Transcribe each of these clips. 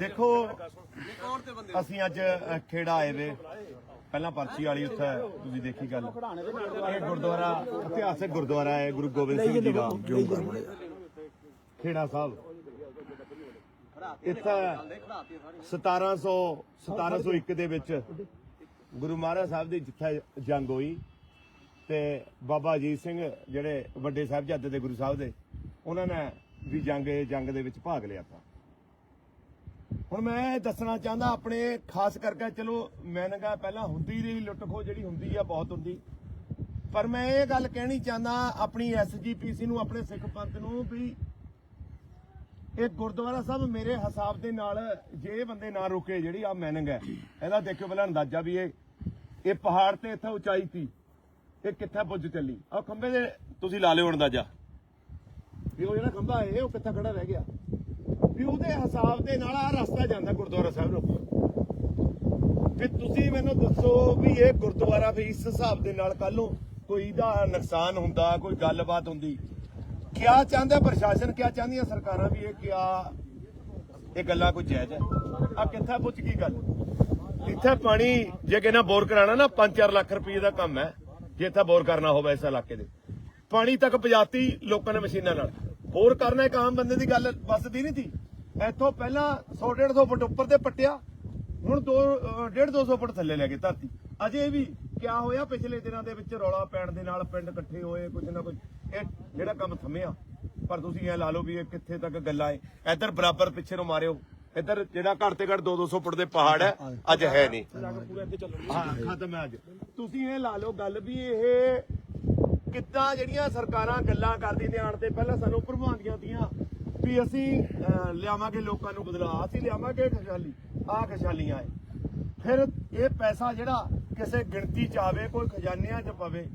ਦੇਖੋ, ਅਸੀਂ ਅੱਜ ਖੇੜਾ ਆਏ ਵੇ। ਪਹਿਲਾਂ ਪਰਚੀ ਵਾਲੀ ਉੱਥੇ ਤੁਸੀਂ ਦੇਖੀ ਗੱਲ। ਇਹ ਗੁਰਦੁਆਰਾ, ਇਤਿਹਾਸਕ ਗੁਰਦੁਆਰਾ ਹੈ, ਗੁਰੂ ਗੋਬਿੰਦ ਸਿੰਘ ਜੀ ਦਾ। ਖੇੜਾ ਸਾਹਿਬ। ਇੱਥੇ 1700 1701 ਦੇ ਵਿੱਚ ਗੁਰੂ ਮਹਾਰਾਜ ਸਾਹਿਬ ਦੀ ਜਿੱਥੇ ਜੰਗ ਹੋਈ ਤੇ ਬਾਬਾ ਅਜੀਤ ਸਿੰਘ ਜਿਹੜੇ ਵੱਡੇ ਸਾਹਿਬਜ਼ਾਦੇ ਦੇ ਗੁਰੂ ਸਾਹਿਬ ਦੇ, ਉਹਨਾਂ ਨੇ ਵੀ ਜੰਗ ਇਹ ਜੰਗ ਦੇ ਵਿੱਚ ਭਾਗ ਲਿਆ ਤਾ। ਹੁਣ ਮੈਂ ਦੱਸਣਾ ਚਾਹੁੰਦਾ ਆਪਣੇ, ਖਾਸ ਕਰਕੇ ਚਲੋ ਮੈਨਗਾ ਪਹਿਲਾਂ ਹੁੰਦੀ ਰਹੀ, ਲੁੱਟ ਖੋ ਜਿਹੜੀ ਹੁੰਦੀ ਆ, ਬਹੁਤ ਹੁੰਦੀ। ਪਰ ਮੈਂ ਇਹ ਗੱਲ ਕਹਿਣੀ ਚਾਹੁੰਦਾ ਆਪਣੀ ਐਸਜੀਪੀਸੀ ਨੂੰ, ਆਪਣੇ ਸਿੱਖ ਪੰਥ ਨੂੰ ਵੀ, ਇਹ ਗੁਰਦੁਆਰਾ ਸਾਹਿਬ ਮੇਰੇ ਹਿਸਾਬ ਦੇ ਨਾਲ ਜੇ ਬੰਦੇ ਨਾ ਰੁਕੇ, ਜਿਹੜੀ ਆ ਮੈਨਿੰਗ ਹੈ ਇਹਦਾ ਦੇਖਿਓ ਪਹਿਲਾਂ ਅੰਦਾਜ਼ਾ ਵੀ ਇਹ ਇਹ ਪਹਾੜ ਤੇ ਇੱਥੇ ਉਚਾਈ ਸੀ। ਇਹ ਕਿੱਥੇ ਪੁੱਜ ਚੱਲੀ? ਆ ਖੰਭੇ ਦੇ ਤੁਸੀਂ ਲਾ ਲਿਓ ਅੰਦਾਜ਼ਾ। ਵੀ ਉਹ ਜਿਹੜਾ ਖੰਭਾ ਹੈ ਉਹ ਕਿੱਥੇ ਖੜਾ ਰਹਿ ਗਿਆ? ਵੀ ਉਹਦੇ ਹਿਸਾਬ ਦੇ ਨਾਲ ਆ ਰਸਤਾ ਜਾਂਦਾ ਗੁਰਦੁਆਰਾ ਸਾਹਿਬ ਨੂੰ ਵੀ ਤੁਸੀਂ ਮੈਨੂੰ ਦੱਸੋ ਵੀ ਇਹ ਗੁਰਦੁਆਰਾ ਵੀ ਇਸ ਹਿਸਾਬ ਦੇ ਨਾਲ ਕੱਲ ਕੋਈ ਦਾ ਨੁਕਸਾਨ ਹੁੰਦਾ ਕੋਈ ਗੱਲਬਾਤ ਹੁੰਦੀ? ਕਿਆ ਚਾਹੁੰਦਾ ਪ੍ਰਸ਼ਾਸਨ ਕਿਆ ਚਾਹੁੰਦੀਆਂ ਸਰਕਾਰਾਂ ਵੀ ਇਹ ਕਿਆ ਇਹ ਗੱਲਾਂ ਕੋਈ ਜਾਇਜ਼ ਹੈ? ਆ ਕਿੱਥੇ ਪੁੱਛ ਗਈ ਗੱਲ? ਇੱਥੇ ਪਾਣੀ ਜੇ ਕਿਨਾ ਬੋਰ ਕਰਾਣਾ ਨਾ 5-4 ਲੱਖ ਰੁਪਏ ਦਾ ਕੰਮ ਹੈ। ਜੇ ਇੱਥੇ ਬੋਰ ਕਰਨਾ ਹੋਵੇ ਇਸ ਇਲਾਕੇ ਦੇ। ਪਾਣੀ ਤੱਕ ਪਜਾਤੀ ਲੋਕਾਂ ਨੇ ਮਸ਼ੀਨਾਂ ਨਾਲ। ਬੋਰ ਕਰਨਾ ਇੱਕ ਆਮ ਬੰਦੇ ਦੀ ਗੱਲ ਵੱਸਦੀ ਨਹੀਂ ਸੀ। ਇੱਥੋਂ ਪਹਿਲਾਂ 100-150 ਫੁੱਟ ਉੱਪਰ ਤੇ ਪੱਟਿਆ। ਹੁਣ 2 150 ਫੁੱਟ ਥੱਲੇ ਲੈ ਗਏ ਧਰਤੀ। ਅਜੇ ਵੀ ਕਿਆ ਹੋਇਆ ਪਿਛਲੇ ਦਿਨਾਂ ਦੇ ਵਿੱਚ ਰੌਲਾ ਪੈਣ ਦੇ ਨਾਲ ਪਿੰਡ ਇਕੱਠੇ ਹੋਏ ਕੁਝ ਨਾ ਕੁਝ ਇਹ ਜਿਹੜਾ ਕੰਮ ਥੰਮਿਆ। ਪਰ ਤੁਸੀਂ ਇਹ ਲਾ ਲਓ ਵੀ ਇਹ ਕਿੱਥੇ ਤੱਕ ਗੱਲਾਂ ਏ। ਇੱਧਰ ਬਰਾਬਰ ਪਿੱਛੇ ਨੂੰ ਮਾਰਿਓ। ਇੱਧਰ ਜਿਹੜਾ ਘੱਟ ਤੇ ਘੱਟ 2-200 ਫੁੱਟ ਦੇ ਪਹਾੜ ਹੈ ਅੱਜ ਹੈ ਨਹੀਂ। ਹਾਂ ਖਤਮ ਹੈ ਅੱਜ। ਤੁਸੀਂ ਇਹ ਲਾ ਲਓ ਗੱਲ ਵੀ ਇਹ ਕਿੱਦਾਂ ਜਿਹੜੀਆਂ ਸਰਕਾਰਾਂ ਗੱਲਾਂ ਕਰਦੀ ਨੇ ਆਣ ਤੇ ਪਹਿਲਾਂ ਸਾਨੂੰ ਭਰਵਾਉਂਦੀਆਂ ਦੀਆਂ ਵੀ ਅਸੀਂ ਲਿਆਵਾਂਗੇ ਲੋਕਾਂ ਨੂੰ ਬਦਲਾਅ ਅਸੀਂ ਲਿਆਵਾਂਗੇ ਖੁਸ਼ਹਾਲੀ, ਆਹ ਖੁਸ਼ਹਾਲੀਆਂ ਏ ਫਿਰ ਇਹ ਪੈਸਾ ਜਿਹੜਾ ਕਿਸੇ ਗਿਣਤੀ ਚ ਆਵੇ, ਕੋਈ ਖਜ਼ਾਨਿਆਂ ਚ ਪਵੇ,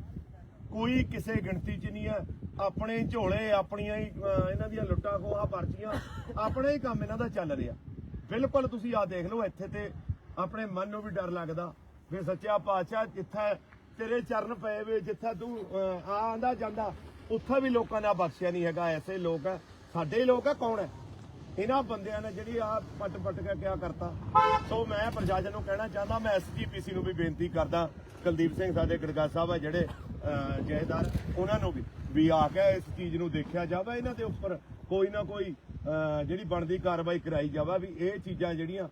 ਕੋਈ ਕਿਸੇ ਗਿਣਤੀ ਚ ਨਹੀਂ ਹੈ। ਆਪਣੇ ਝੋਲੇ, ਆਪਣੀਆਂ ਹੀ ਇਹਨਾਂ ਦੀਆਂ ਲੁੱਟਾਂ ਖੋਹਾਂ, ਪਰਚੀਆਂ, ਆਪਣੇ ਹੀ ਕੰਮ ਇਹਨਾਂ ਦਾ ਚੱਲ ਰਿਹਾ। ਬਿਲਕੁਲ ਤੁਸੀਂ ਆ ਦੇਖ ਲਓ, ਇੱਥੇ ਤੇ ਆਪਣੇ ਮਨ ਨੂੰ ਵੀ ਡਰ ਲੱਗਦਾ। ਵੀ ਸੱਚਿਆ ਪਾਤਸ਼ਾਹ ਜਿੱਥੇ ਤੇਰੇ ਚਰਨ ਪਏ ਵੇ ਜਿੱਥੇ ਤੂੰ ਆਂਦਾ ਜਾਂਦਾ ਉੱਥੇ ਵੀ ਲੋਕਾਂ ਨੇ ਬਖਸ਼ਿਆ ਨਹੀਂ ਹੈਗਾ। ਐਸੇ ਲੋਕ ਸਾਡੇ ਲੋਕ ਆ ਕੌਣ ਹੈ ਇਹਨਾਂ ਬੰਦਿਆਂ ਨੇ ਜਿਹੜੀ ਆ ਪੱਟ ਪੱਟ ਕੇ ਕਿਆ ਕਰਤਾ? ਸੋ ਮੈਂ ਪ੍ਰਸ਼ਾਸਨ ਨੂੰ ਕਹਿਣਾ ਚਾਹੁੰਦਾ ਮੈਂ ਐਸਜੀਪੀਸੀ ਨੂੰ ਵੀ ਬੇਨਤੀ ਕਰਦਾ ਕੁਲਦੀਪ ਸਿੰਘ ਸਾਡੇ ਗੜਗਾ ਸਾਹਿਬ ਆ ਜਿਹੜੇ ਅਹ, ਜਥੇਦਾਰ ਉਹਨਾਂ ਨੂੰ ਵੀ ਵੀ ਆ ਕੇ ਇਸ ਚੀਜ਼ ਨੂੰ ਦੇਖਿਆ ਜਾਵੇ ਇਹਨਾਂ ਦੇ ਉੱਪਰ ਕੋਈ ਨਾ ਕੋਈ ਅਹ, ਜਿਹੜੀ ਬਣਦੀ ਕਾਰਵਾਈ ਕਰਾਈ ਜਾਵੇ ਵੀ ਇਹ ਚੀਜ਼ਾਂ ਜਿਹੜੀਆਂ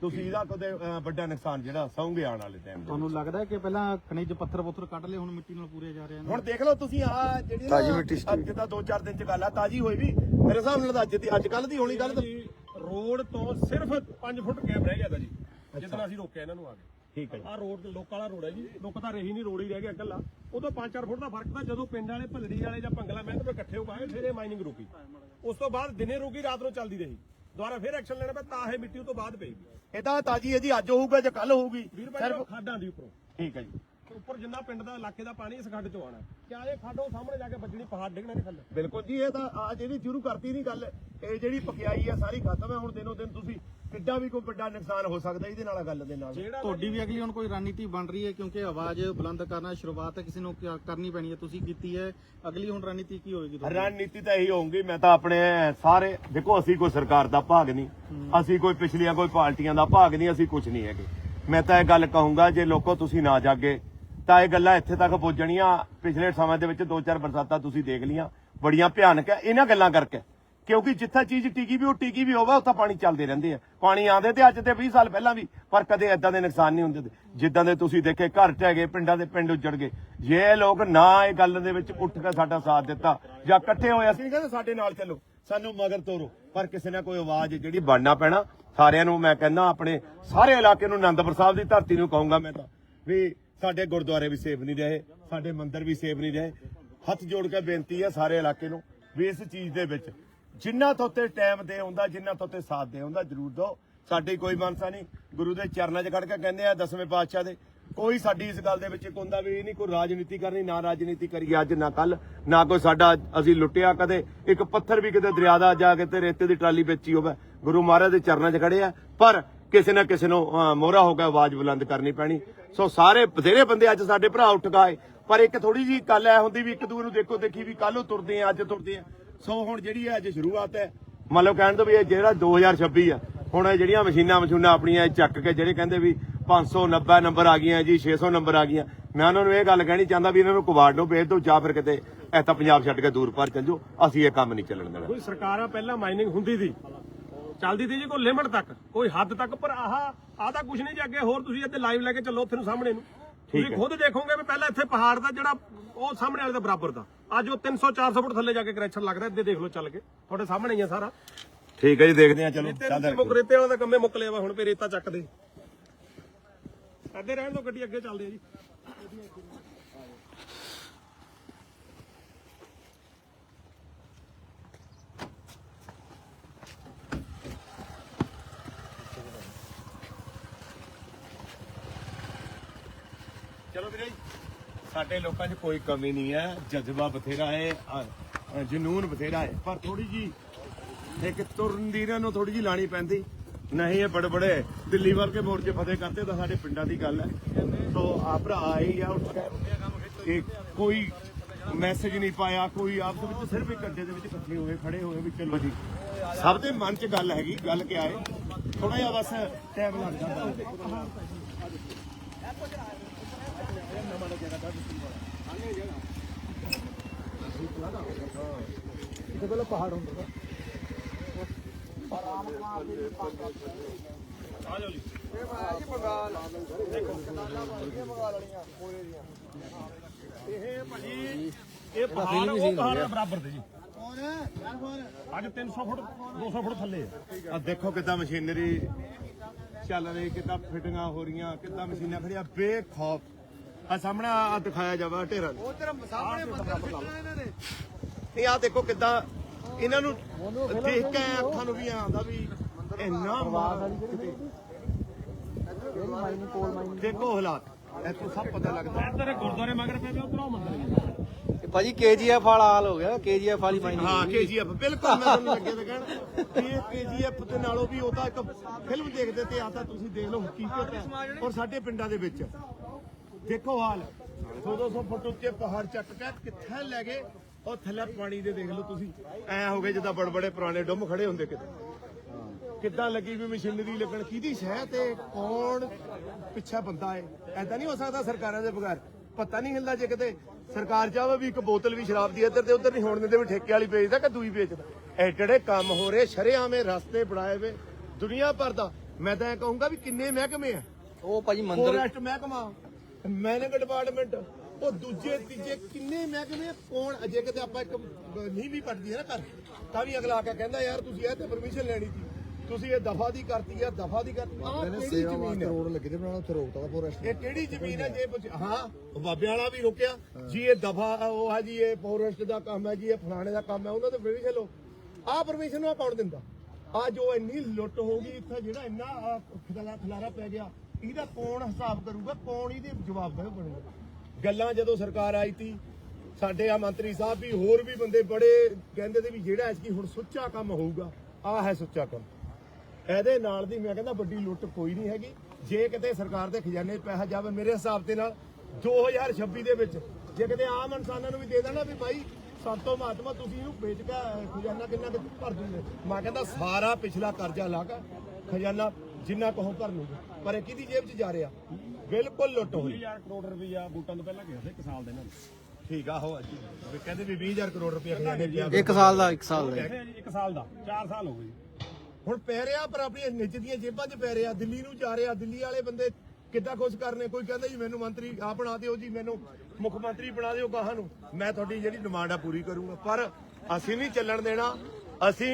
ਤੁਸੀਂ ਇਹਦਾ ਕਦੇ ਅਹ, ਵੱਡਾ ਨੁਕਸਾਨ ਜਿਹੜਾ ਸੌਂਗੇ ਆਉਣ ਵਾਲੇ ਟਾਈਮ ਤੁਹਾਨੂੰ ਲੱਗਦਾ ਹੈ ਕਿ ਪਹਿਲਾਂ ਖਣਿਜ ਪੱਥਰ ਪੁੱਥਰ ਕੱਢ ਲਏ ਹੁਣ ਮਿੱਟੀ ਨਾਲ ਪੂਰੇ ਜਾ ਰਹੇ ਹਨ? ਹੁਣ ਦੇਖ ਲਓ ਤੁਸੀਂ ਆ ਜਿਹੜੀ ਤਾਜੀ ਮਿੱਟੀ ਅੱਜ ਦਾ 2-4 ਦਿਨ ਚ ਗੱਲ ਆ ਤਾਜੀ ਹੋਈ ਵੀ। ਮੇਰੇ ਹਿਸਾਬ ਨਾਲ ਤਾਂ ਅੱਜ ਦੀ ਅੱਜ ਕੱਲ ਦੀ ਹੋਣੀ ਗੱਲ ਤਾਂ ਰੋਡ ਤੋਂ ਸਿਰਫ 5 ਫੁੱਟ ਗੈਪ ਰਹਿ ਗਿਆ ਤਾ ਜੀ। ਜਿੱਦਣ ਅਸੀਂ ਰੋਕਿਆ ਇਹਨਾਂ ਨੂੰ ਆ ਕੇ। ਠੀਕ ਹੈ ਜੀ। ਆ ਰੋਡ ਲੋਕਾਂ ਵਾਲਾ ਰੋਡ ਹੈ ਜੀ। ਲੋਕ ਤਾਂ ਰਹੀ ਨਹੀਂ ਰੋਡ ਹੀ ਰਹਿ ਗਿਆ ਇਕੱਲਾ। ਉਦੋਂ 5-4 ਫੁੱਟ ਦਾ ਫ਼ਰਕ ਤਾਂ ਜਦੋਂ ਪਿੰਡ ਵਾਲੇ ਭੱਲੜੀ ਵਾਲੇ ਜਾਂ ਭੰਗਲਾ ਮਹਿੰਦ ਤੋਂ ਇਕੱਠੇ ਹੋ ਗਏ ਫਿਰ ਇਹ ਮਾਈਨਿੰਗ ਰੁਕੀ। ਉਸ ਤੋਂ ਬਾਅਦ ਦਿਨੇ ਰੁਕੀ ਰਾਤ ਨੂੰ ਚੱਲਦੀ ਰਹੀ। ਦੁਬਾਰਾ ਫਿਰ ਐਕਸ਼ਨ ਲੈਣਾ ਪਿਆ ਤਾਂ ਇਹ ਮਿੱਟੀ ਉਹ ਤੋਂ ਬਾਅਦ ਪਏਗੀ ਇਹ ਤਾਂ ਤਾਜੀ ਹੈ ਜੀ ਅੱਜ ਹੋਊਗਾ ਜਾਂ ਕੱਲ ਹੋਊਗੀ। ਵੀਰ ਭਾਈ ਉਹ ਖਾਡਾਂ ਦੀ ਉੱਪਰੋਂ। ਠੀਕ ਹੈ ਜੀ। ਉੱਪਰ ਜਿੰਨਾ ਪਿੰਡ ਦਾ ਇਲਾਕੇ ਦਾ ਪਾਣੀ ਇਸ ਖੱਡ ਚੋਂ ਆਣਾ ਕਿਆ ਇਹ ਖੱਡ ਉਹ ਸਾਹਮਣੇ ਜਾ ਕੇ ਵੱਜਣੀ ਪਹਾੜ ਡਿੱਗਣੇ ਨੇ ਥੱਲੇ। ਬਿਲਕੁਲ ਜੀ ਇਹ ਤਾਂ ਆ ਜਿਹੜੀ ਸ਼ੁਰੂ ਕਰਤੀ ਨਹੀਂ ਗੱਲ ਇਹ ਜਿਹੜੀ ਪਕਿਆਈ ਆ ਸਾਰੀ ਖਤਮ ਹੈ ਹੁਣ ਦਿਨੋ ਦਿਨ ਤੁਸੀਂ ਕਿੱਡਾ ਵੀ ਕੋਈ ਵੱਡਾ ਨੁਕਸਾਨ ਹੋ ਸਕਦਾ ਇਹਦੇ ਨਾਲ ਗੱਲ ਦੇ ਨਾਲ। ਜਿਹੜਾ ਤੁਹਾਡੀ ਵੀ ਅਗਲੀ ਹੁਣ ਕੋਈ ਰਣਨੀਤੀ ਬਣ ਰਹੀ ਹੈ ਕਿਉਂਕਿ ਆਵਾਜ਼ ਬੁਲੰਦ ਕਰਨਾ ਸ਼ੁਰੂਆਤ ਤਾਂ ਕਿਸੇ ਨੂੰ ਕਰਨੀ ਪੈਣੀ ਹੈ ਤੁਸੀਂ ਕੀਤੀ ਹੈ ਅਗਲੀ ਹੁਣ ਰਣਨੀਤੀ ਕੀ ਹੋਏਗੀ? ਰਣਨੀਤੀ ਤਾਂ ਇਹੀ ਹੋਊਗੀ ਮੈਂ ਤਾਂ ਆਪਣੇ ਸਾਰੇ ਦੇਖੋ ਅਸੀਂ ਕੋਈ ਸਰਕਾਰ ਦਾ ਭਾਗ ਨਹੀਂ ਅਸੀਂ ਕੋਈ ਪਿਛਲੀਆਂ ਕੋਈ ਪਾਰਟੀਆਂ ਦਾ ਭਾਗ ਨਹੀਂ ਅਸੀਂ ਕੁਝ ਨਹੀਂ ਹੈਗੇ। ਮੈਂ ਤਾਂ ਇਹ ਗੱਲ ਕਹੂੰਗਾ ਜੇ ਲੋਕੋ ਤੁਸੀਂ ਨਾ ਜਾਗੇ ਤਾਂ ਇਹ ਗੱਲਾਂ ਇੱਥੇ ਤੱਕ ਪਹੁੰਚਣੀਆਂ ਪਿਛਲੇ ਸਮੇਂ ਦੇ ਵਿੱਚ ਦੋ ਚਾਰ ਬਰਸਾਤਾਂ ਤੁਸੀਂ ਦੇਖ ਲੀਆਂ ਬੜੀਆਂ ਭਿਆਨਕ ਹੈ ਇਹਨਾਂ ਗੱਲਾਂ ਕਰਕੇ। ਕਿਉਂਕਿ ਜਿੱਥੇ ਚੀਜ਼ ਟਿਕੀ ਵੀ ਉਹ ਟਿਕੀ ਵੀ ਹੋਵੇ, ਉੱਥੇ ਪਾਣੀ ਚੱਲਦੇ ਰਹਿੰਦੇ ਆ। ਪਾਣੀ ਆਉਂਦੇ ਤੇ ਅੱਜ ਤੇ 20 ਸਾਲ ਪਹਿਲਾਂ ਵੀ, ਪਰ ਕਦੇ ਐਦਾਂ ਦੇ ਨੁਕਸਾਨ ਨਹੀਂ ਹੁੰਦੇ। ਜਿੱਦਾਂ ਦੇ ਤੁਸੀਂ ਦੇਖੇ, ਘਰ ਢਹਿ ਗਏ ਪਿੰਡਾਂ ਦੇ ਪਿੰਡ ਉੱਜੜ ਗਏ। ਜੇ ਲੋਕ ਨਾ ਇਹ ਗੱਲ ਦੇ ਵਿੱਚ ਉੱਠ ਕੇ ਸਾਡਾ ਸਾਥ ਦਿੱਤਾ ਜਾਂ ਇਕੱਠੇ ਹੋਏ ਅਸੀਂ, ਕਹਿੰਦੇ ਸਾਡੇ ਨਾਲ ਚੱਲੋ, ਸਾਨੂੰ ਮਗਰ ਤੋਰੋ। ਪਰ ਕਿਸੇ ਨੇ ਕੋਈ ਆਵਾਜ਼ ਜਿਹੜੀ ਬਣਨਾ ਪੈਣਾ, ਸਾਰਿਆਂ ਨੂੰ ਮੈਂ ਕਹਿੰਦਾ, ਆਪਣੇ ਸਾਰੇ ਇਲਾਕੇ ਨੂੰ ਆਨੰਦਪੁਰ ਸਾਹਿਬ ਦੀ ਧਰਤੀ ਨੂੰ ਕਹੂੰਗਾ ਮੈਂ ਤਾਂ, ਵੀ ਸਾਡੇ ਗੁਰਦੁਆਰੇ ਵੀ ਸੇਫ ਨਹੀਂ ਰਹੇ, ਸਾਡੇ ਮੰਦਿਰ ਵੀ ਸੇਫ ਨਹੀਂ ਰਹੇ। ਹੱਥ ਜੋੜ ਕੇ ਬੇਨਤੀ ਹੈ ਸਾਰੇ ਇਲਾਕੇ ਨੂੰ ਵੀ ਇਸ ਚੀਜ਼ ਦੇ ਵਿੱਚ ਜਿੰਨਾ ਤੋਤੇ ਟਾਈਮ ਦੇ ਹੁੰਦਾ, ਜਿੰਨਾ ਤੋਤੇ ਸਾਥ ਦੇ ਹੁੰਦਾ, ਜਰੂਰ ਦਿਓ। ਸਾਡੀ ਕੋਈ ਮਨਸਾ ਨਹੀਂ। ਗੁਰੂ ਦੇ ਚਰਨਾਂ 'ਚ ਖੜ ਕੇ ਕਹਿੰਦੇ ਆ, ਦਸਵੇਂ ਪਾਤਸ਼ਾਹ ਦੇ। ਕੋਈ ਸਾਡੀ ਇਸ ਗੱਲ ਦੇ ਵਿੱਚ ਇੱਕ ਹੁੰਦਾ ਵੀ ਇਹ ਨਹੀਂ, ਕੋਈ ਰਾਜਨੀਤੀ ਕਰਨੀ, ਨਾ ਰਾਜਨੀਤੀ ਕਰੀਏ ਅੱਜ, ਨਾ ਕੱਲ ਨਾ ਕੋਈ ਸਾਡਾ ਅਸੀਂ ਲੁੱਟਿਆ ਕਦੇ। ਇੱਕ ਪੱਥਰ ਵੀ ਕਿਤੇ ਦਰਿਆ ਦਾ ਜਾ ਕੇ ਤੇ ਰੇਤੇ ਦੀ ਟਰਾਲੀ ਵੇਚੀ ਹੋਵੇ। ਗੁਰੂ ਮਹਾਰਾਜ ਦੇ ਚਰਨਾਂ 'ਚ ਖੜੇ ਆ। ਪਰ ਕਿਸੇ ਨਾ ਕਿਸੇ ਨੂੰ ਮੋਹਰਾ ਹੋ ਕੇ ਆਵਾਜ਼ ਬੁਲੰਦ ਕਰਨੀ ਪੈਣੀ। ਸੋ ਸਾਰੇ ਬਥੇਰੇ ਬੰਦੇ ਅੱਜ ਸਾਡੇ ਭਰਾ ਉੱਠ ਗਏ। ਪਰ ਇੱਕ ਥੋੜੀ ਜੀ ਗੱਲ ਐ ਹੁੰਦੀ ਵੀ ਇੱਕ ਦੂਏ ਨੂੰ ਦੇਖੋ ਦੇਖੀ ਵੀ ਕੱਲ ਨੂੰ ਤੁਰਦੇ ਆ, ਅੱਜ ਤੁਰਦੇ ਆ। ਸੋ ਹੁਣ ਜਿਹੜੀ ਹੈ ਅੱਜ ਸ਼ੁਰੂਆਤ ਹੈ ਮੰਨ ਲਓ ਕਹਿਣ ਤੋਂ ਵੀ ਇਹ ਜਿਹੜਾ 2026 ਆ, ਹੁਣ ਇਹ ਜਿਹੜੀਆਂ ਮਸ਼ੀਨਾਂ ਮਸ਼ੂਨਾਂ ਆਪਣੀਆਂ ਚੱਕ ਕੇ ਜਿਹੜੇ ਕਹਿੰਦੇ ਵੀ 590 ਨੰਬਰ ਆ ਗਈਆਂ ਜੀ 600 ਨੰਬਰ ਆ ਗਈਆਂ। ਮੈਂ ਉਹਨਾਂ ਨੂੰ ਇਹ ਗੱਲ ਕਹਿਣੀ ਚਾਹੁੰਦਾ ਵੀ ਇਹਨਾਂ ਨੂੰ ਕੁਵਾੜ ਨੂੰ ਭੇਜ ਦਿਓ ਜਾਂ ਫਿਰ ਕਿਤੇ ਐਤਾ ਪੰਜਾਬ ਛੱਡ ਕੇ ਦੂਰ ਪਰ ਚੱਲ ਜਾਓ, ਅਸੀਂ ਇਹ ਕੰਮ ਨਹੀਂ ਚੱਲਣ ਦੇਣਾ। ਕੋਈ ਸਰਕਾਰਾਂ ਪਹਿਲਾਂ ਮਾਈਨਿੰਗ ਹੁੰਦੀ ਸੀ? ਚੱਲਦੀ ਸੀ ਜੀ ਕੋਈ ਲਿਮਟ ਤੱਕ ਕੋਈ ਹੱਦ ਤੱਕ ਪਰ ਆਹ ਆਹ ਤਾਂ ਕੁਝ ਨਹੀਂ ਜੀ ਅੱਗੇ ਹੋਰ ਤੁਸੀਂ ਇੱਥੇ ਲਾਈਵ ਲੈ ਕੇ ਚੱਲੋ ਉੱਥੇ ਨੂੰ ਸਾਹਮਣੇ ਨੂੰ। ਤੁਸੀਂ। ਖੁਦ ਦੇਖੋਗੇ ਵੀ ਪਹਿਲਾਂ ਇੱਥੇ ਪਹਾੜ ਦਾ ਜਿਹੜਾ ਉਹ ਸਾਹਮਣੇ ਵਾਲੇ ਦੇ ਬਰਾਬਰ ਦਾ। ਅੱਜ ਉਹ 300 400 ਫੁੱਟ ਥੱਲੇ ਜਾ ਕੇ ਕਰੈਕਸ਼ਨ ਲੱਗਦਾ ਇੱਥੇ ਦੇਖ ਲਓ ਚੱਲ ਕੇ। ਤੁਹਾਡੇ ਸਾਹਮਣੇ ਹੀ ਆ ਸਾਰਾ। ਠੀਕ ਹੈ ਜੀ ਦੇਖਦੇ ਹਾਂ ਚਲੋ ਚੱਲਦੇ ਮੁੱਕ ਰੇਤੇ ਵਾਲਾ ਦਾ ਕੰਮੇ ਮੁੱਕ ਲਿਆ ਵਾ ਹੁਣ ਫੇ ਰੇਤਾ ਚੱਕਦੇ। ਅੱਗੇ ਰਹਿਣ ਤੋਂ ਗੱਡੀ ਅੱਗੇ ਚੱਲਦੇ ਆ ਜੀ। ਸਾਡੇ ਲੋਕਾਂ 'ਚ ਕੋਈ ਕਮੀ ਨਹੀਂ ਹੈ, ਜਜ਼ਬਾ ਬਥੇਰਾ ਹੈ, ਅ- ਜਨੂਨ ਬਥੇਰਾ ਹੈ, ਪਰ ਥੋੜੀ ਜੀ ਇੱਕ ਤੁਰਨ ਦੀ ਇਹਨਾਂ ਨੂੰ ਥੋੜੀ ਜੀ ਲਾਣੀ ਪੈਂਦੀ। ਨਹੀਂ ਇਹ ਬੜੇ ਬੜੇ ਦਿੱਲੀ ਵਰਗੇ ਮੋਰਚੇ ਫਤਿਹ ਕਰਤੇ ਤਾਂ ਸਾਡੇ ਪਿੰਡਾਂ ਦੀ ਗੱਲ ਹੈ। ਸੋ ਆ ਭਰਾ ਆਏ ਆ, ਉੱਠ ਕੇ ਇਹ ਕੋਈ ਮੈਸੇਜ ਨਹੀਂ ਪਾਇਆ, ਕੋਈ ਆਪਸ ਵਿੱਚ ਸਿਰਫ ਇੱਕ ਅੱਡੇ ਦੇ ਵਿੱਚ ਇਕੱਠੇ ਹੋਏ, ਖੜੇ ਹੋਏ ਵੀ ਚਲੋ ਜੀ। ਸਭ ਦੇ ਮਨ 'ਚ ਗੱਲ ਹੈਗੀ, ਗੱਲ ਕਿਆ ਆਏ ਥੋੜਾ ਜਿਹਾ ਬਸ ਟਾਈਮ ਲੱਗ ਜਾਂਦਾ। ਆ ਜਾਓ ਜੀ। ਇਹ ਭਾਜੀ ਇਹ ਪਹਾੜ ਉਹ ਪਹਾੜ ਦੇ ਬਰਾਬਰ ਤੇ ਜੀ। ਅੱਜ 300 ਫੁੱਟ 200 ਫੁੱਟ ਥੱਲੇ ਆ। ਆ ਦੇਖੋ ਕਿੱਦਾਂ ਮਸ਼ੀਨਰੀ ਚੱਲ ਰਹੀ ਕਿੱਦਾਂ ਫਿਟਿੰਗਾਂ ਹੋ ਰਹੀਆਂ ਕਿੱਦਾਂ ਮਸ਼ੀਨਾਂ ਖੜੀਆਂ ਬੇਖੌਫ। ਆ ਸਾਹਮਣੇ ਆ ਦਿਖਾਇਆ ਜਾਵਾ ਢੇਰਾਂ ਉਹ ਤੇਰਾ ਸਾਹਮਣੇ ਇਹਨਾਂ ਨੇ ਇਹ ਆ ਦੇਖੋ ਕਿੱਦਾਂ ਇਹਨਾਂ ਨੂੰ ਦੇਖ ਕੇ ਅੱਖਾਂ ਨੂੰ ਵੀ ਆਉਂਦਾ ਵੀ ਇੰਨਾ ਮਾਰ। ਦੇਖੋ ਹਾਲਾਤ ਇੱਥੋਂ ਸਭ ਪਤਾ ਲੱਗਦਾ। ਇੱਧਰ ਗੁਰਦੁਆਰੇ ਮਗਰ ਪਏ ਵੇ ਉਧਰ ਮੰਦਰ ਭਾਜੀ ਕੇਜੀਐਫ ਵਾਲਾ ਹਾਲ ਹੋ ਗਿਆ ਕੇਜੀਐਫ ਵਾਲੀ ਮਾਈਨਿੰਗ ਹਾਂ ਕੇਜੀਐਫ ਬਿਲਕੁਲ ਮੈਂ ਤੁਹਾਨੂੰ ਲੱਗੇ ਤੇ ਕਹਿਣ। ਇਹ ਕੇਜੀਐਫ ਦੇ ਨਾਲੋਂ ਵੀ ਉਹ ਤਾਂ ਇੱਕ ਫਿਲਮ ਦੇਖਦੇ ਤੇ ਆ ਤਾਂ ਤੁਸੀਂ ਦੇਖ ਲਓ ਹਕੀਕਤ ਹੈ ਔਰ ਸਾਡੇ ਪਿੰਡਾਂ ਦੇ ਵਿੱਚ। ਦੇਖੋ ਹਾਲ 200 ਫੁੱਟ ਉੱਤੇ ਪਹਾੜ ਚੱਕ ਕੇ ਕਿੱਥੇ ਲੈ ਗਏ? ਉਹ ਥੱਲੇ ਪਾਣੀ ਦੇ ਦੇਖ ਲਓ ਤੁਸੀਂ। ਐ ਹੋ ਗਏ ਜਿੱਦਾਂ ਬੜੇ ਬੜੇ ਪੁਰਾਣੇ ਡੁੰਮ ਖੜੇ ਹੁੰਦੇ ਕਿਤੇ। ਕਿੱਦਾਂ ਲੱਗੀ ਵੀ ਮਸ਼ੀਨਰੀ ਲੱਗਣ? ਕਿਹਦੀ ਸ਼ਹਿ ਤੇ ਕੌਣ ਪਿੱਛਾ ਬੰਦਾ ਹੈ ਐਦਾਂ ਨਹੀਂ ਹੋ ਸਕਦਾ ਸਰਕਾਰਾਂ ਦੇ ਬਗੈਰ। ਪਤਾ ਨਹੀਂ ਹਿਲਦਾ ਜੇ ਕਿਤੇ ਸਰਕਾਰ ਚਾਹਵੇ ਵੀ ਇੱਕ ਬੋਤਲ ਵੀ ਸ਼ਰਾਬ ਦੀ ਇੱਧਰ ਤੇ ਉੱਧਰ ਨਹੀਂ ਹੋਣ ਦਿੰਦੇ ਵੀ ਠੇਕੇ ਵਾਲੀ ਵੇਚਦਾ ਕਿ ਦੂਈ ਵੇਚਦਾ। ਐ ਜਿਹੜੇ ਕੰਮ ਹੋ ਰਹੇ ਸ਼ਰੇਆਮੇ ਰਸਤੇ ਬਣਾਏ ਵੇ। ਦੁਨੀਆ ਭਰ ਦਾ। ਮੈਂ ਤਾਂ ਇਹ ਕਹੂੰਗਾ ਵੀ ਕਿੰਨੇ ਮਹਿਕਮੇ ਆ? ਉਹ ਭਾਜੀ ਮੰਦਿਰ ਫੋਰੈਸਟ ਮਹਿਕਮਾ। ਮੈਨੇਜ ਡਿਪਾਰਟਮੈਂਟ ਉਹ ਦੂਜੇ ਤੀਜੇ ਕਿੰਨੇ ਮਹਿਕਮੇ ਆ? ਕੌਣ? ਅਜੇ ਕਿਤੇ ਆਪਾਂ ਇੱਕ ਨਹੀਂ ਵੀ ਪੱਟਦੀ ਹੈ ਨਾ ਘਰ। ਤਾਂ ਵੀ ਅਗਲਾ ਆ ਕੇ ਕਹਿੰਦਾ ਯਾਰ ਤੁਸੀਂ ਇਹ ਤੇ ਪਰਮਿਸ਼ਨ ਲੈਣੀ ਸੀ। ਤੁਸੀਂ ਇਹ ਦਫਾ ਦੀ ਕਰਤੀ ਆ ਦਫਾ ਦੀ ਕਰਤੀ ਆਹ ਕਿਹੜੀ ਜ਼ਮੀਨ ਹੈ? ਰੋਡ ਲੱਗੇ ਤੇ ਬਣਾਉਣਾ ਉੱਥੇ ਰੋਕਤਾ ਫੋਰੈਸਟ ਇਹ ਕਿਹੜੀ ਜ਼ਮੀਨ ਹੈ ਜੇ ਪੁੱਛ- ਹਾਂ ਉਹ ਬਾਬੇ ਵਾਲਾ ਵੀ ਰੁਕਿਆ। ਜੀ ਇਹ ਦਫਾ ਉਹ ਹੈ ਜੀ ਇਹ ਫੋਰੈਸਟ ਦਾ ਕੰਮ ਹੈ ਜੀ ਇਹ ਫਲਾਣੇ ਦਾ ਕੰਮ ਹੈ ਉਹਨਾਂ ਦੇ ਪਰਮਿਸ਼ਨ ਲਓ। ਆਹ ਪਰਮਿਸ਼ਨ ਉਹ ਕੌਣ ਦਿੰਦਾ? ਆ ਜੋ ਇੰਨੀ ਲੁੱਟ ਹੋ ਗਈ ਇੱਥੇ ਜਿਹੜਾ ਇੰਨਾ ਖਿਲਾਰਾ ਪੈ ਗਿਆ। ਇਹਦਾ ਕੌਣ ਹਿਸਾਬ ਕਰੂਗਾ, ਕੌਣ ਇਹਦੇ ਜਵਾਬਦਾਰ ਬਣੂਗਾ? ਗੱਲਾਂ ਜਦੋਂ ਸਰਕਾਰ ਆਈ ਤੀ, ਸਾਡੇ ਆ ਮੰਤਰੀ ਸਾਹਿਬ ਵੀ, ਹੋਰ ਵੀ ਬੰਦੇ ਬੜੇ ਕਹਿੰਦੇ ਤੇ ਵੀ ਜਿਹੜਾ ਐਸਕੀ ਹੁਣ ਸੁੱਚਾ ਕੰਮ ਹੋਊਗਾ, ਆਹ ਹੈ ਸੁੱਚਾ ਕੰਮ। ਇਹਦੇ ਨਾਲ ਦੀ ਮੈਂ ਕਹਿੰਦਾ ਵੱਡੀ ਲੁੱਟ ਕੋਈ ਨਹੀਂ ਹੈਗੀ। ਜੇ ਕਿਤੇ ਸਰਕਾਰ ਦੇ ਖਜ਼ਾਨੇ ਪੈਸਾ ਜਾਵੇ ਮੇਰੇ ਹਿਸਾਬ ਦੇ ਨਾਲ 2026 ਦੇ ਵਿੱਚ, ਜੇ ਕਿਤੇ ਆਮ ਇਨਸਾਨਾਂ ਨੂੰ ਵੀ ਦੇ ਦੇਣਾ ਵੀ ਭਾਈ, ਸੰਤੋ ਮਹਾਤਮਾ, ਤੁਸੀਂ ਇਹਨੂੰ ਵੇਚ ਕੇ, ਖਜ਼ਾਨਾ ਕਿੰਨਾ ਕੁ ਭਰ ਦੂਗੇ ਮੈਂ ਕਹਿੰਦਾ ਸਾਰਾ ਪਿਛਲਾ ਕਰਜ਼ਾ ਲਾ ਕੇ ਖਜ਼ਾਨਾ ਜਿੰਨਾ ਕਹੋ ਭਰ ਲੂਗੇ ਪਰ ਇਹ ਕਿਹਦੀ ਜੇਬ 'ਚ ਜਾ ਰਿਹਾ? ਬਿਲਕੁਲ ਲੁੱਟ ਹੋਈ। 20000 ਕਰੋੜ ਰੁਪਈਆ ਬੂਟਾਂ ਤੋਂ ਪਹਿਲਾਂ ਗਿਆ ਸੀ ਇੱਕ ਸਾਲ ਦੇ ਨਾਲ ਠੀਕ ਆ ਹੋ ਵੀ ਕਹਿੰਦੇ ਵੀ 20000 ਕਰੋੜ ਰੁਪਏ ਖਜ਼ਾਨੇ ਪਿਆ ਇੱਕ ਸਾਲ ਦਾ ਇੱਕ ਸਾਲ ਦਾ। ਇੱਕ ਸਾਲ ਦਾ 4 ਸਾਲ ਹੋ ਗਏ ਹੁਣ ਪੈ ਰਿਹਾ ਪਰ ਆਪਣੀਆਂ ਨਿੱਜ ਦੀਆਂ ਜੇਬਾਂ 'ਚ ਪੈ ਰਿਹਾ। ਦਿੱਲੀ ਨੂੰ ਜਾ ਰਿਹਾ ਦਿੱਲੀ ਵਾਲੇ ਬੰਦੇ ਕਿੱਦਾਂ ਖੁਸ਼ ਕਰਨੇ? ਕੋਈ ਕਹਿੰਦਾ ਜੀ ਮੈਨੂੰ ਮੰਤਰੀ ਆ ਬਣਾ ਦਿਓ ਜੀ ਮੈਨੂੰ ਮੁੱਖ ਮੰਤਰੀ ਬਣਾ ਦਿਓ ਗਾਹਾਂ ਨੂੰ। ਮੈਂ ਤੁਹਾਡੀ ਜਿਹੜੀ ਡਿਮਾਂਡ ਆ ਪੂਰੀ ਕਰੂੰਗਾ। ਪਰ ਅਸੀਂ ਨਹੀਂ ਚੱਲਣ ਦੇਣਾ। ਅਸੀਂ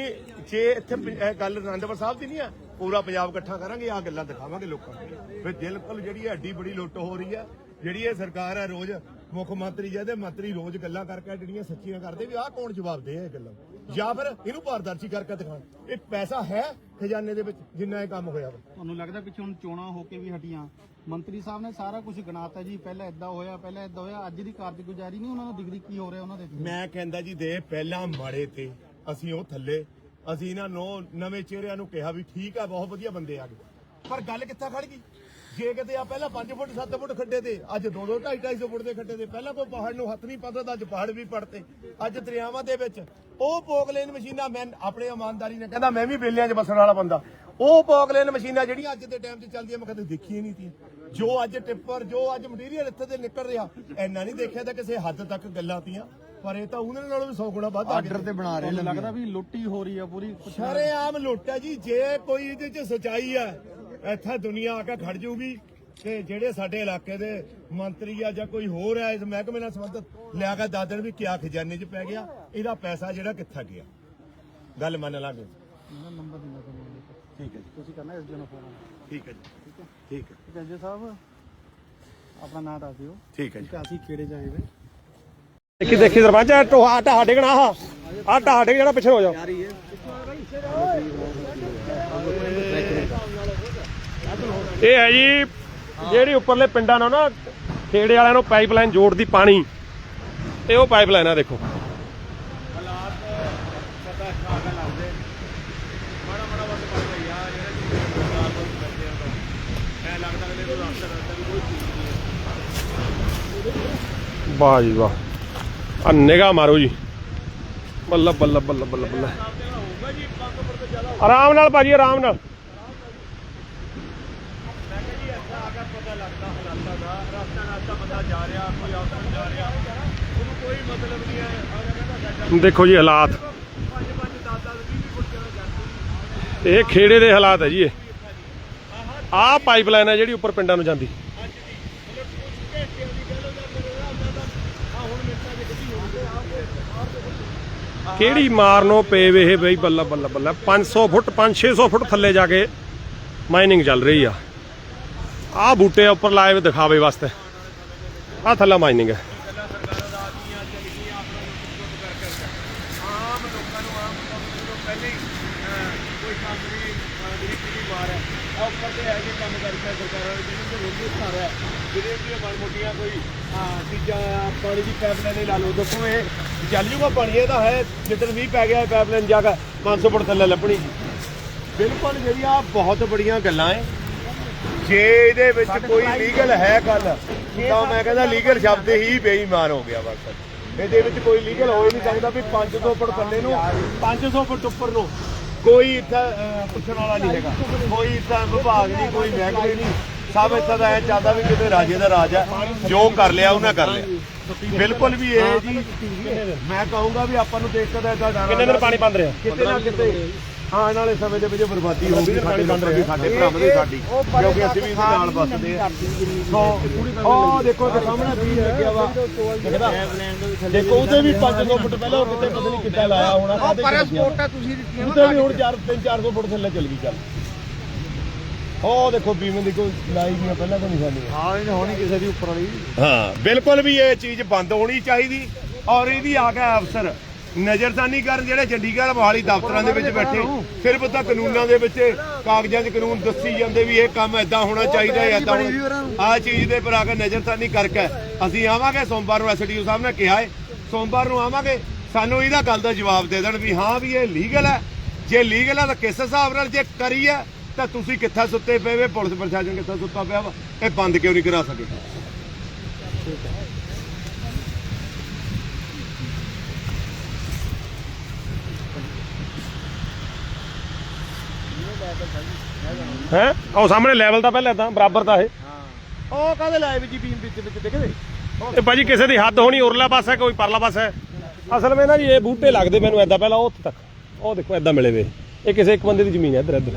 ਜੇ ਇੱਥੇ ਗੱਲ ਅਨੰਦਪੁਰ ਸਾਹਿਬ ਦੀ ਨਹੀਂ ਆ ਪੂਰਾ ਪੰਜਾਬ ਇਕੱਠਾ ਕਰਾਂਗੇ ਆ ਗੱਲਾਂ ਦਿਖਾਵਾਂਗੇ ਲੋਕਾਂ ਨੂੰ। ਫਿਰ ਬਿਲਕੁਲ ਜਿਹੜੀ ਇਹ ਐਡੀ ਬੜੀ ਲੁੱਟ ਹੋ ਰਹੀ ਆ ਜਿਹੜੀ ਇਹ ਸਰਕਾਰ ਹੈ ਰੋਜ਼ ਮੁੱਖ ਮੰਤਰੀ ਜਿਹਦੇ ਮੰਤਰੀ ਰੋਜ਼ ਗੱਲਾਂ ਕਰਕੇ ਜਿਹੜੀਆਂ ਸੱਚੀਆਂ ਕਰਦੇ ਵੀ ਆਹ ਕੌਣ ਜਵਾਬ ਦੇ ਇਹ ਗੱਲਾਂ? ਜਾਂ ਫਿਰ ਇਹਨੂੰ ਪਾਰਦਰਸ਼ੀ ਕਰਕੇ ਦਿਖਾਣ ਇਹ ਪੈਸਾ ਹੈ ਖਜ਼ਾਨੇ ਦੇ ਵਿੱਚ ਜਿੰਨਾ ਇਹ ਕੰਮ ਹੋਇਆ ਵਾ। ਤੁਹਾਨੂੰ ਲੱਗਦਾ ਪਿੱਛੇ ਹੁਣ ਚੋਣਾਂ ਹੋ ਕੇ ਵੀ ਹਟੀਆਂ? ਮੰਤਰੀ ਸਾਹਿਬ ਨੇ ਸਾਰਾ ਕੁਝ ਗਿਣਾਤਾ ਜੀ ਪਹਿਲਾਂ ਇਦਾਂ ਹੋਇਆ ਪਹਿਲਾਂ ਇਦਾਂ ਹੋਇਆ ਅੱਜ ਦੀ ਕਾਰਜਗੁਜ਼ਾਰੀ ਨਹੀਂ ਉਹਨਾਂ ਨੂੰ ਦਿਖਦੀ ਕੀ ਹੋ ਰਿਹਾ ਉਹਨਾਂ ਦੇ ਮੈਂ ਕਹਿੰਦਾ ਜੀ ਦੇ ਪਹਿਲਾਂ ਮਾੜੇ ਤੇ ਅਸੀਂ ਉਹ ਥੱਲੇ ਅਸੀਂ ਇਹਨਾਂ ਨੂੰ ਨਵੇਂ ਚਿਹਰਿਆਂ ਨੂੰ ਕਿਹਾ ਵੀ ਠੀਕ ਆ, ਬਹੁਤ ਵਧੀਆ ਬੰਦੇ ਆ ਗਏ। ਪਰ ਗੱਲ ਕਿੱਥੇ ਖੜ ਗਈ? ਜੇ ਕਿਤੇ ਆ ਪਹਿਲਾਂ 5 ਫੁੱਟ 7 ਫੁੱਟ ਖੱਡੇ ਤੇ, ਅੱਜ 2 2 2.5 250 ਫੁੱਟ ਦੇ ਖੱਡੇ ਤੇ, ਪਹਿਲਾਂ ਕੋਈ ਪਹਾੜ ਨੂੰ ਹੱਥ ਨਹੀਂ ਪਾਉਂਦਾ, ਤਾਂ ਅੱਜ ਪਹਾੜ ਵੀ ਪੜਤੇ ਅੱਜ ਦਰਿਆਵਾਂ ਦੇ ਵਿੱਚ ਉਹ ਪੋਕਲੇਨ ਮਸ਼ੀਨਾਂ, ਮੈਂ ਆਪਣੇ ਇਮਾਨਦਾਰੀ ਨਾਲ ਕਹਿੰਦਾ, ਮੈਂ ਵੀ ਬੇਲਿਆਂ 'ਚ ਬਸਣ ਵਾਲਾ ਬੰਦਾ। ਉਹ ਪੋਗਲੇਨ ਮਸ਼ੀਨਾਂ ਜਿਹੜੀਆਂ ਅੱਜ ਦੇ ਟਾਈਮ 'ਚ ਚੱਲਦੀਆਂ, ਮੈਂ ਕਦੇ ਦੇਖੀਆਂ ਨਹੀਂ ਸੀ ਜੋ ਅੱਜ ਟਿੱਪਰ ਜੋ ਅੱਜ ਮਟੀਰੀਅਲ ਇੱਥੇ ਤੇ ਨਿਕਲ ਰਿਹਾ ਇੰਨਾ ਨਹੀਂ ਦੇਖਿਆ ਤਾਂ ਕਿਸੇ ਹੱਦ ਤੱਕ ਗੱਲਾਂ ਤੀਆਂ ਪਰ ਇਹ ਤਾਂ ਉਹਨਾਂ ਨਾਲੋਂ ਵੀ 100 ਗੁਣਾ ਵੱਧ ਆ ਆਰਡਰ ਤੇ ਬਣਾ ਰਹੇ ਲੱਗਦਾ ਵੀ ਲੁੱਟੀ ਹੋ ਰਹੀ ਆ ਪੂਰੀ? ਸਾਰੇ ਆਮ ਲੁੱਟ ਹੈ ਜੀ ਜੇ ਕੋਈ ਇਹਦੇ 'ਚ ਸਚਾਈ ਆ ਇੱਥੇ ਦੁਨੀਆ ਆ ਕੇ ਖੜ ਜਾਊਗੀ ਤੇ ਜਿਹੜੇ ਸਾਡੇ ਇਲਾਕੇ ਦੇ ਮੰਤਰੀ ਆ ਜਾਂ ਕੋਈ ਹੋਰ ਹੈ ਇਸ ਮਹਿਕਮੇ ਨਾਲ ਸੰਬੰਧਿਤ ਲਿਆ ਕੇ ਦੱਸ ਦੇਣ ਵੀ ਕਿਆ ਖਜ਼ਾਨੇ 'ਚ ਪੈ ਗਿਆ ਇਹਦਾ ਪੈਸਾ ਜਿਹੜਾ ਕਿੱਥੇ ਗਿਆ। ਗੱਲ ਮੰਨ ਲਾਂਗੇ ਨੰਬਰ ਦਿੰਦਾ ਠੀਕ ਹੈ ਜੀ। ਤੁਸੀਂ ਕਰਨਾ ਇਸ ਜਨ ਫੋਨ। ਠੀਕ ਹੈ ਜੀ। ਠੀਕ ਹੈ। ਜੱਜ ਸਾਹਿਬ ਆਪਣਾ ਨਾਮ ਦੱਸ ਦਿਓ। ਠੀਕ ਹੈ ਜੀ। ਕਿ ਅਸੀਂ ਕਿਹੜੇ ਜਾਏ ਵੇ? ਦੇਖੀ ਦੇਖੀ ਸਰਪੰਚ ਆ ਟੋਹਾ ਢਾਹ ਡੇਗਣਾ ਆ ਆ ਢਾਹ ਡੇਗ ਜਿਹੜਾ ਪਿੱਛੇ ਹੋ ਜਾ ਇਹ ਹੈ ਜੀ ਜਿਹੜੀ ਉੱਪਰਲੇ ਪਿੰਡਾਂ ਨਾਲ ਨਾ ਖੇੜੇ ਵਾਲਿਆਂ ਨੂੰ ਪਾਈਪਲਾਈਨ ਜੋੜਦੀ ਪਾਣੀ। ਇਹ ਉਹ ਪਾਈਪਲਾਈਨ ਆ ਦੇਖੋ। ਵਾਹ ਜੀ ਵਾਹ ਆ ਨਿਗਾਹ ਮਾਰੋ ਜੀ ਬੱਲਾ ਬੱਲਾ ਬੱਲਾ ਬੱਲਾ ਬੱਲਾ ਆਰਾਮ ਨਾਲ ਭਾਜੀ ਆਰਾਮ ਨਾਲ ਦੇਖੋ ਜੀ ਹਾਲਾਤ ਇਹ ਖੇੜੇ ਦੇ ਹਾਲਾਤ ਹੈ ਜੀ ਇਹ। ਆਹ ਪਾਈਪਲਾਈਨ ਹੈ ਜਿਹੜੀ ਉੱਪਰ ਪਿੰਡਾਂ ਨੂੰ ਜਾਂਦੀ। ਕਿਹੜੀ ਮਾਰਨੋ ਪਏ ਵੇ ਇਹ ਬਈ ਬੱਲਾ ਬੱਲਾ ਬੱਲਾ। 500 ਫੁੱਟ 5-600 ਫੁੱਟ ਥੱਲੇ ਜਾ ਕੇ ਮਾਈਨਿੰਗ ਚੱਲ ਰਹੀ ਆ। ਆਹ ਬੂਟੇ ਉੱਪਰ ਲਾਏ ਵੇ ਦਿਖਾਵੇ ਵਾਸਤੇ। ਆਹ ਥੱਲੇ ਮਾਈਨਿੰਗ ਹੈ। ਪਾਣੀ ਦੀ ਪਾਈਪਲਾਈਨ ਲਾ ਲਓ ਦੇਖੋ ਇਹ ਚੱਲ ਜੂਗਾ ਪਾਣੀ ਇਹਦਾ ਹੈ ਜਿੱਦਣ ਮੀਂਹ ਪੈ ਗਿਆ ਪਾਈਪਲਾਈਨ ਜਾ ਕੇ 500 ਫੁੱਟ ਥੱਲੇ ਲੱਭਣੀ ਬਿਲਕੁਲ ਜਿਹੜੀ ਆ ਬਹੁਤ ਬੜੀਆਂ ਗੱਲਾਂ ਐ ਜੇ ਇਹਦੇ ਵਿੱਚ ਕੋਈ ਲੀਗਲ ਹੈ ਗੱਲ ਤਾਂ ਮੈਂ ਕਹਿੰਦਾ ਲੀਗਲ ਸ਼ਬਦ ਹੀ ਬੇਈਮਾਨ ਹੋ ਗਿਆ ਬਸ। ਇਹਦੇ ਵਿੱਚ ਕੋਈ ਲੀਗਲ ਹੋ ਹੀ ਨਹੀਂ ਸਕਦਾ ਵੀ 500 ਫੁੱਟ ਥੱਲੇ ਨੂੰ 500 ਫੁੱਟ ਉੱਪਰ ਨੂੰ। ਕੋਈ ਇੱਥੇ ਪੁੱਛਣ ਵਾਲਾ ਨਹੀਂ ਹੈਗਾ। ਕੋਈ ਇੱਥੇ ਵਿਭਾਗ ਨਹੀਂ ਕੋਈ ਮਹਿਕਮੇ ਨਹੀਂ। ਸਭ ਇੱਥੇ ਦਾ ਐ ਚਾਹਦਾ ਵੀ ਕਿਤੇ ਰਾਜੇ ਦਾ ਰਾਜ ਹੈ ਜੋ ਕਰ ਲਿਆ ਉਹਨੇ ਕਰ ਲਿਆ। ਬਿਲਕੁਲ ਵੀ ਇਹ ਜੀ ਮੈਂ ਕਹੂੰਗਾ ਵੀ ਆਪਾਂ ਨੂੰ ਦੇਖ ਕੇ ਤਾਂ ਡਰ ਕਿੰਨੇ ਦਿਨ ਪਾਣੀ ਬੰਦ ਰਿਹਾ? ਕਿਤੇ ਨਾ ਕਿਤੇ। ਆਉਣ ਵਾਲੇ ਸਮੇਂ ਦੇ ਵਿੱਚ ਬਰਬਾਦੀ ਹੋਊਗੀ ਸਾਡੇ ਬੰਦ ਰਹੇ ਸਾਡੇ ਭਰਾਵਾਂ ਦੀ ਸਾਡੀ ਕਿਉਂਕਿ ਅਸੀਂ ਵੀ ਇਹਦੇ ਨਾਲ ਵੱਸਦੇ ਆ। ਸੋ ਉਹ ਦੇਖੋ ਤੇ ਸਾਹਮਣੇ ਬੀਜ ਲੱਗਿਆ ਵਾ। ਦੇਖੋ ਉਹਦੇ ਵੀ 500 ਫੁੱਟ ਪਹਿਲਾਂ ਉਹ ਕਿਤੇ ਪਤਾ ਨਹੀਂ ਕਿੱਦਾਂ ਲਾਇਆ ਹੋਣਾ ਉਹ ਪਰ ਸਪੋਰਟਾਂ ਤੁਸੀਂ ਦਿੱਤੀਆਂ ਉਹਦੇ ਵੀ ਹੁਣ 4 3 400 ਫੁੱਟ ਥੱਲੇ ਚੱਲ ਗਈ ਚੱਲ। ਉਹ ਦੇਖੋ ਬੀਮੇ ਦੀ ਕੋਈ ਲਾਈ ਦੀਆਂ ਪਹਿਲਾਂ ਤਾਂ ਨਿਸ਼ਾਨੀ ਹਾਂ ਇਹ ਹੋਣੀ ਕਿਸੇ ਦੀ ਉੱਪਰ ਵਾਲੀ। ਹਾਂ ਬਿਲਕੁਲ ਵੀ ਇਹ ਚੀਜ਼ ਬੰਦ ਹੋਣੀ ਚਾਹੀਦੀ ਔਰ ਇਹਦੀ ਆ ਕੇ ਅਫਸਰ। ਨਜ਼ਰਸਾਨੀ ਕਰਨ ਜਿਹੜੇ ਚੰਡੀਗੜ੍ਹ ਮੋਹਾਲੀ ਦਫ਼ਤਰਾਂ ਦੇ ਵਿੱਚ ਬੈਠੇ ਸਿਰਫ ਤਾਂ ਕਾਨੂੰਨਾਂ ਦੇ ਵਿੱਚ ਕਾਗਜ਼ਾਂ 'ਚ ਕਾਨੂੰਨ ਦੱਸੀ ਜਾਂਦੇ ਵੀ ਇਹ ਕੰਮ ਐਦਾਂ ਹੋਣਾ ਚਾਹੀਦਾ ਹੈ ਐਦਾਂ ਆ ਚੀਜ਼ ਦੇ ਪਰ ਆ ਕੇ ਨਜ਼ਰਸਾਨੀ ਕਰਕੇ ਅਸੀਂ ਆਵਾਂਗੇ ਸੋਮਵਾਰ ਨੂੰ ਐਸਡੀਓ ਸਾਹਿਬ ਨੇ ਕਿਹਾ ਹੈ ਸੋਮਵਾਰ ਨੂੰ ਆਵਾਂਗੇ ਸਾਨੂੰ ਇਹਦਾ ਗੱਲ ਦਾ ਜਵਾਬ ਦੇ ਦੇਣ ਵੀ ਹਾਂ ਵੀ ਇਹ ਲੀਗਲ ਹੈ। ਜੇ ਲੀਗਲ ਹੈ ਤਾਂ ਕਿਸ ਹਿਸਾਬ ਨਾਲ ਜੇ ਕਰੀ ਹੈ ਤਾਂ ਤੁਸੀਂ ਕਿੱਥੇ ਸੁੱਤੇ ਪਏ ਵੇ? ਪੁਲਿਸ ਪ੍ਰਸ਼ਾਸਨ ਕਿੱਥੇ ਸੁੱਤਾ ਪਿਆ ਵਾ? ਇਹ ਬੰਦ ਕਿਉਂ ਨਹੀਂ ਕਰਾ ਸਕੇ? ਹੈ। ਉਹ ਸਾਹਮਣੇ ਲੈਵਲ ਤਾਂ ਪਹਿਲਾਂ ਇਦਾਂ ਬਰਾਬਰ ਤਾਂ ਇਹ। ਉਹ ਕਾਹਦੇ ਲਾਏ ਵੀ ਜੀ ਬੀਮ ਵਿੱਚ ਵਿੱਚ ਦਿਖਦੇ? ਇਹ ਭਾਜੀ ਕਿਸੇ ਦੀ ਹੱਦ ਹੋਣੀ ਉਰਲਾ ਪਾਸਾ ਕੋਈ ਪਰਲਾ ਪਾਸਾ ਹੈ? ਅਸਲ ਵਿੱਚ ਨਾ ਜੀ ਇਹ ਬੂਟੇ ਲੱਗਦੇ ਮੈਨੂੰ ਐਦਾਂ ਪਹਿਲਾਂ ਉਹ ਉੱਥੇ ਤੱਕ। ਉਹ ਦੇਖੋ ਐਦਾਂ ਮਿਲੇ ਵੇ। ਇਹ ਕਿਸੇ ਇੱਕ ਬੰਦੇ ਦੀ ਜ਼ਮੀਨ ਹੈ ਇੱਧਰ ਇੱਧਰ।